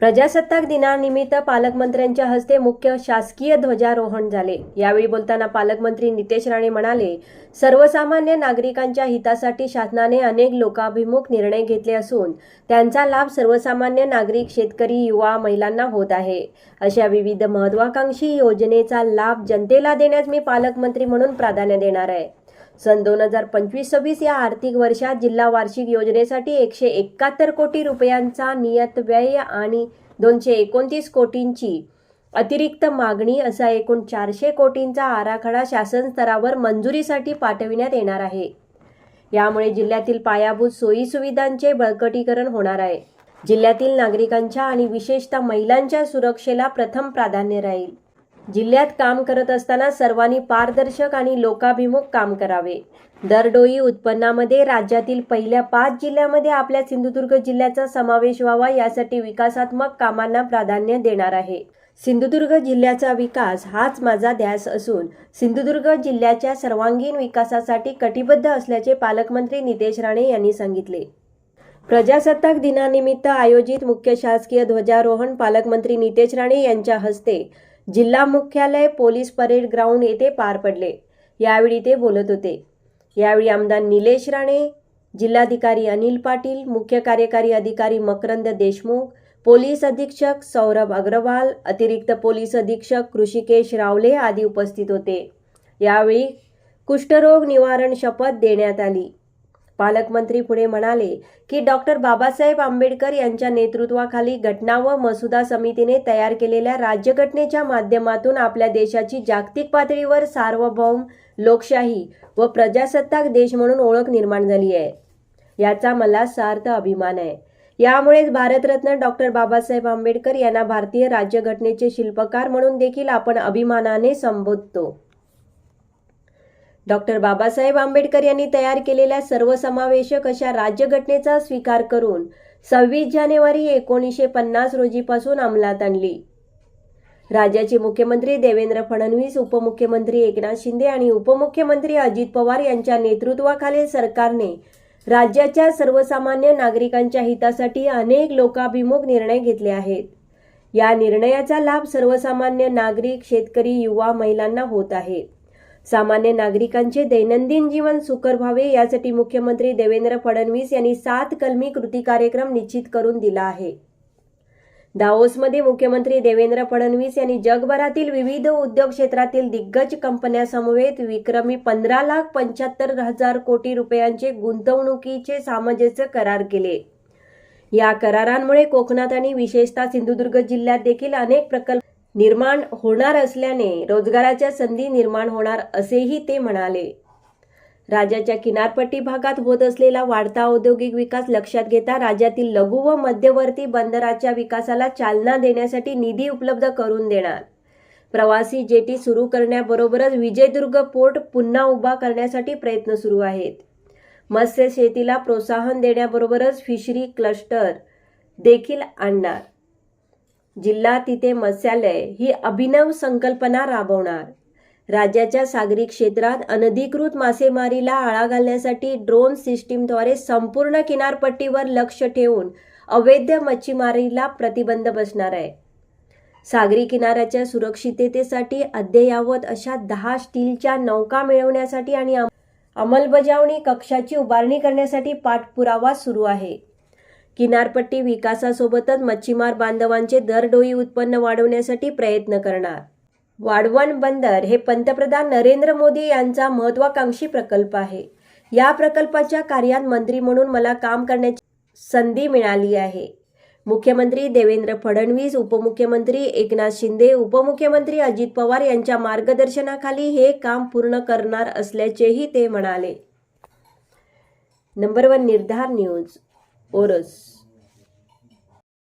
प्रजासत्ताक दिनानिमित्त पालकमंत्र्यांच्या हस्ते मुख्य शासकीय ध्वजारोहण झाले. यावेळी बोलताना पालकमंत्री नितेश राणे म्हणाले सर्वसामान्य नागरिकांच्या हितासाठी शासनाने अनेक लोकाभिमुख निर्णय घेतले असून त्यांचा लाभ सर्वसामान्य नागरिक शेतकरी युवा महिलांना होत आहे. अशा विविध महत्वाकांक्षी योजनेचा लाभ जनतेला देण्यास मी पालकमंत्री म्हणून प्राधान्य देणार आहे. सन दोन हजार पंचवीस सव्वीस या आर्थिक वर्षात जिल्हा वार्षिक योजनेसाठी एकशे एकाहत्तर कोटी रुपयांचा नियत व्यय आणि दोनशे एकोणतीस कोटींची अतिरिक्त मागणी असा एकूण चारशे कोटींचा आराखडा शासन स्तरावर मंजुरीसाठी पाठविण्यात येणार आहे. यामुळे जिल्ह्यातील पायाभूत सोयीसुविधांचे बळकटीकरण होणार आहे. जिल्ह्यातील नागरिकांच्या आणि विशेषतः महिलांच्या सुरक्षेला प्रथम प्राधान्य राहील. जिल्ह्यात काम करत असताना सर्वांनी पारदर्शक आणि लोकाभिमुख काम करावे. दरडोई उत्पन्नामध्ये राज्यातील पहिल्या पाच जिल्ह्यामध्ये आपल्या सिंधुदुर्ग जिल्ह्याचा समावेश व्हावा यासाठी विकासात्मक कामांना प्राधान्य देणार आहे. सिंधुदुर्ग जिल्ह्याचा विकास हाच माझा ध्यास असून सिंधुदुर्ग जिल्ह्याच्या सर्वांगीण विकासासाठी कटिबद्ध असल्याचे पालकमंत्री नितेश राणे यांनी सांगितले. प्रजासत्ताक दिनानिमित्त आयोजित मुख्य शासकीय ध्वजारोहण पालकमंत्री नितेश राणे यांच्या हस्ते जिल्हा मुख्यालय पोलीस परेड ग्राउंड येथे पार पडले. यावेळी ते बोलत होते. यावेळी आमदार निलेश राणे जिल्हाधिकारी अनिल पाटील मुख्य कार्यकारी अधिकारी मकरंद देशमुख पोलीस अधीक्षक सौरभ अग्रवाल अतिरिक्त पोलीस अधीक्षक ऋषिकेश रावले आदी उपस्थित होते. यावेळी कुष्ठरोग निवारण शपथ देण्यात आली. पालकमंत्री पुढे म्हणाले की डॉक्टर बाबासाहेब आंबेडकर यांच्या नेतृत्वाखाली घटना व मसुदा समितीने तयार केलेल्या राज्यघटनेच्या माध्यमातून आपल्या देशाची जागतिक पातळीवर सार्वभौम लोकशाही व प्रजासत्ताक देश म्हणून ओळख निर्माण झाली आहे. याचा मला सार्थ अभिमान आहे. यामुळेच भारतरत्न डॉक्टर बाबासाहेब आंबेडकर यांना भारतीय राज्यघटनेचे शिल्पकार म्हणून देखील आपण अभिमानाने संबोधतो. डॉक्टर बाबासाहेब आंबेडकर यांनी तयार केलेल्या सर्वसमावेशक अशा राज्यघटनेचा स्वीकार करून सव्वीस जानेवारी एकोणीसशे पन्नास रोजीपासून अंमलात आणली. राज्याचे मुख्यमंत्री देवेंद्र फडणवीस उपमुख्यमंत्री एकनाथ शिंदे आणि उपमुख्यमंत्री अजित पवार यांच्या नेतृत्वाखालील सरकारने राज्याच्या सर्वसामान्य नागरिकांच्या हितासाठी अनेक लोकाभिमुख निर्णय घेतले आहेत. या निर्णयाचा लाभ सर्वसामान्य नागरिक शेतकरी युवा महिलांना होत आहे. सामान्य नागरिकांचे दैनंदिन जीवन सुकर व्हावे यासाठी मुख्यमंत्री देवेंद्र फडणवीस यांनी सात कलमी कृती कार्यक्रम निश्चित करून दिला आहे. दाओसमध्ये मुख्यमंत्री देवेंद्र फडणवीस यांनी जगभरातील विविध उद्योग क्षेत्रातील दिग्गज कंपन्यासमवेत विक्रमी पंधरा लाख पंच्याहत्तर हजार कोटी रुपयांचे गुंतवणुकीचे सामंजस्य करार केले. या करारांमुळे कोकणात आणि विशेषतः सिंधुदुर्ग जिल्ह्यात देखील अनेक प्रकल्प निर्माण होणार असल्याने रोजगाराच्या संधी निर्माण होणार असेही ते म्हणाले. राज्याच्या किनारपट्टी भागात होत असलेला वाढता औद्योगिक विकास लक्षात घेता राज्यातील लघु व मध्यवर्ती बंदराच्या विकासाला चालना देण्यासाठी निधी उपलब्ध करून देणार. प्रवासी जेटी सुरू करण्याबरोबरच विजयदुर्ग पोर्ट पुन्हा उभा करण्यासाठी प्रयत्न सुरू आहेत. मत्स्य शेतीला प्रोत्साहन देण्याबरोबरच फिशरी क्लस्टर देखील आणणार. जिल्हा तिथे मत्स्यालय ही अभिनव संकल्पना राबवणार. राज्याच्या सागरी क्षेत्रात अनधिकृत मासेमारीला आळा घालण्यासाठी ड्रोन सिस्टीमद्वारे संपूर्ण किनारपट्टीवर लक्ष ठेवून अवैध मच्छीमारीला प्रतिबंध बसणार आहे. सागरी किनाऱ्याच्या सुरक्षिततेसाठी अद्ययावत अशा दहा स्टीलच्या नौका मिळवण्यासाठी आणि अंमलबजावणी कक्षाची उभारणी करण्यासाठी पाठपुरावा सुरू आहे. किनारपट्टी विकासासोबतच मच्छीमार बांधवांचे दरडोई उत्पन्न वाढवण्यासाठी प्रयत्न करणार. वाढवण बंदर हे पंतप्रधान नरेंद्र मोदी यांचा महत्वाकांक्षी प्रकल्प आहे. या प्रकल्पाच्या कार्यात मंत्री म्हणून मला काम करण्याची संधी मिळाली आहे. मुख्यमंत्री देवेंद्र फडणवीस उपमुख्यमंत्री एकनाथ शिंदे उपमुख्यमंत्री अजित पवार यांच्या मार्गदर्शनाखाली हे काम पूर्ण करणार असल्याचेही ते म्हणाले. Number one Nirdhar news. horas.